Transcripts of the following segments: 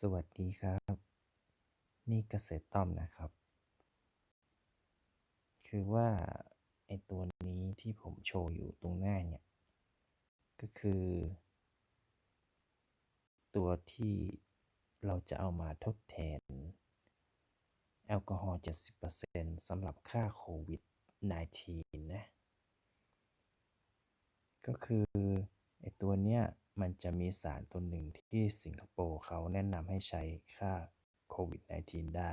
สวัสดีครับ นี่เกษตรต้อมนะครับ คือว่า ไอตัวนี้ที่ผมโชว์อยู่ตรงหน้าเนี่ย ก็คือ ตัวที่เราจะเอามาทดแทน แอลกอฮอล์ 70%สำหรับค่าโควิด -19 นะ ก็คือ ไอตัวเนี้ย มันจะมีสารตัวหนึ่งที่สิงคโปร์เขาแนะนำให้ใช้ค่าโควิด -19 ได้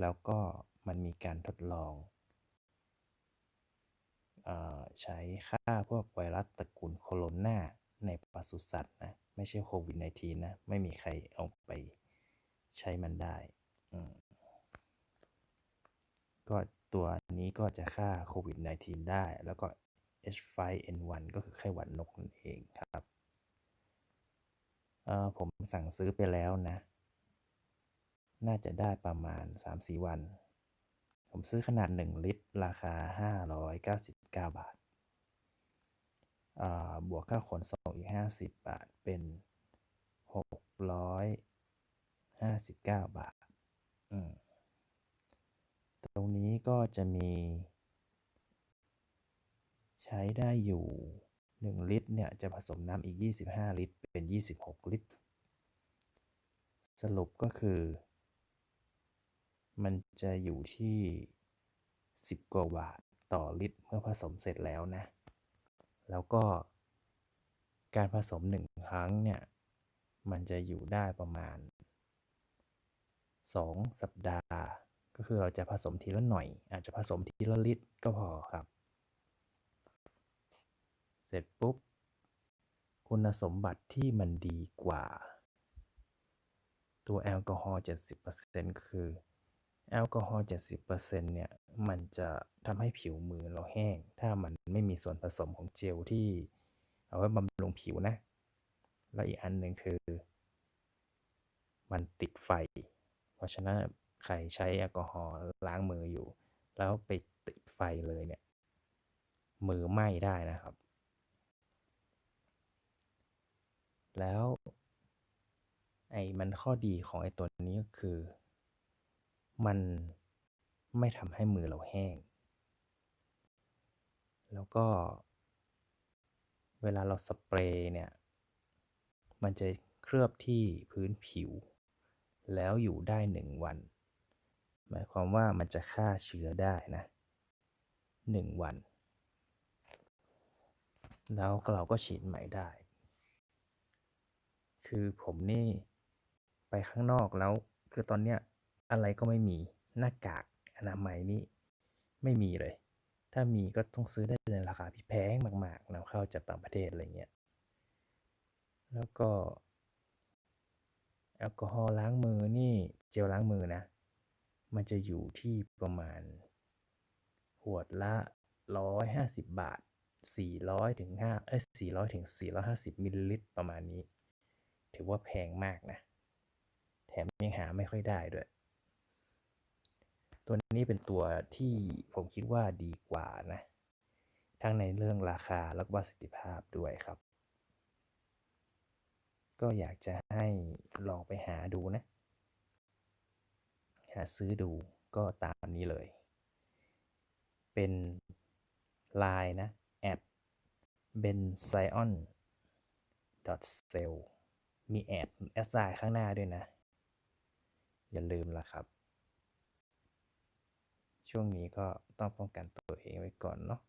แล้วก็มันมีการทดลองออใช้ค่าพวกไวรัสตระกูลโคโรนาในปศุสัตว์นะ ไม่ใช่โควิด -19 นะ ไม่มีใครเอาไปใช้มันได้ ก็ตัวนี้ก็จะฆ่าโควิด -19 ได้ แล้วก็ H5N1 ก็คือไข้หวัดนกนั่นเองครับ ผมสั่งซื้อไปแล้วนะ น่าจะได้ประมาณ 3-4 วัน ผมซื้อขนาด 1 ลิตร ราคา 599 บาทาบวกค่าขนส่งอีก 50 บาท เป็น 659 บาท ตรงนี้ก็จะมี ใช้ได้อยู่ 1 ลิตรเนี่ยจะผสมน้ำอีก 25 ลิตร เป็น 26 ลิตร สรุปก็คือ มันจะอยู่ที่ 10 กว่าบาทต่อลิตรเมื่อผสมเสร็จแล้วนะ แล้วก็การผสม 1 ครั้งเนี่ยมันจะอยู่ได้ประมาณ 2 สัปดาห์ ก็คือเราจะผสมทีละหน่อย อาจจะผสมทีละลิตรก็พอครับ เสร็จปุ๊บ คุณสมบัติที่มันดีกว่า ตัวแอลกอฮอล์70%คือ แอลกอฮอล์70%เนี่ยมันจะทำให้ผิวมือเราแห้ง ถ้ามันไม่มีส่วนผสมของเจลที่ เอาไว้บำรุงผิวนะ และอีกอันหนึ่งคือ มันติดไฟ เพราะฉะนั้นใครใช้แอลกอฮอล์ล้างมืออยู่ แล้วไปติดไฟเลยเนี่ย มือไหม้ได้นะครับ แล้วไอ้มันข้อดีของไอ้ตัวนี้ก็คือ มันไม่ทำให้มือเราแห้ง แล้วก็ เวลาเราสเปรย์เนี่ย มันจะเคลือบที่พื้นผิว แล้วอยู่ได้1วัน หมายความว่ามันจะฆ่าเชื้อได้นะ1วัน แล้วเราก็ฉีดใหม่ได้ คือผมนี่ไปข้างนอกแล้ว คือตอนเนี้ยอะไรก็ไม่มีหน้ากากอนามัยนี่ไม่มีเลย ถ้ามีก็ต้องซื้อได้ในราคาที่แพงมากๆนำเข้าจากต่างประเทศอะไรเงี้ยแล้วก็ แอลกอฮอล์ล้างมือนี่เจลล้างมือนะ มันจะอยู่ที่ประมาณขวดละ 150 บาท 400ถึง5เอ๊ย400ถึง450มิลลิลิตรประมาณนี้ ถือว่าแพงมากนะ แถมยังหาไม่ค่อยได้ด้วย ตัวนี้เป็นตัวที่ผมคิดว่าดีกว่านะ ทั้งในเรื่องราคาแล้วก็ประสิทธิภาพด้วยครับ ก็อยากจะให้ลองไปหาดูนะ หาซื้อดูก็ตามนี้เลย เป็น LINE นะ at @benzion.cell มีแอดแอสไซน์ข้างหน้าด้วยนะ อย่าลืมล่ะครับ ช่วงนี้ก็ต้องป้องกันตัวเองไว้ก่อนเนาะ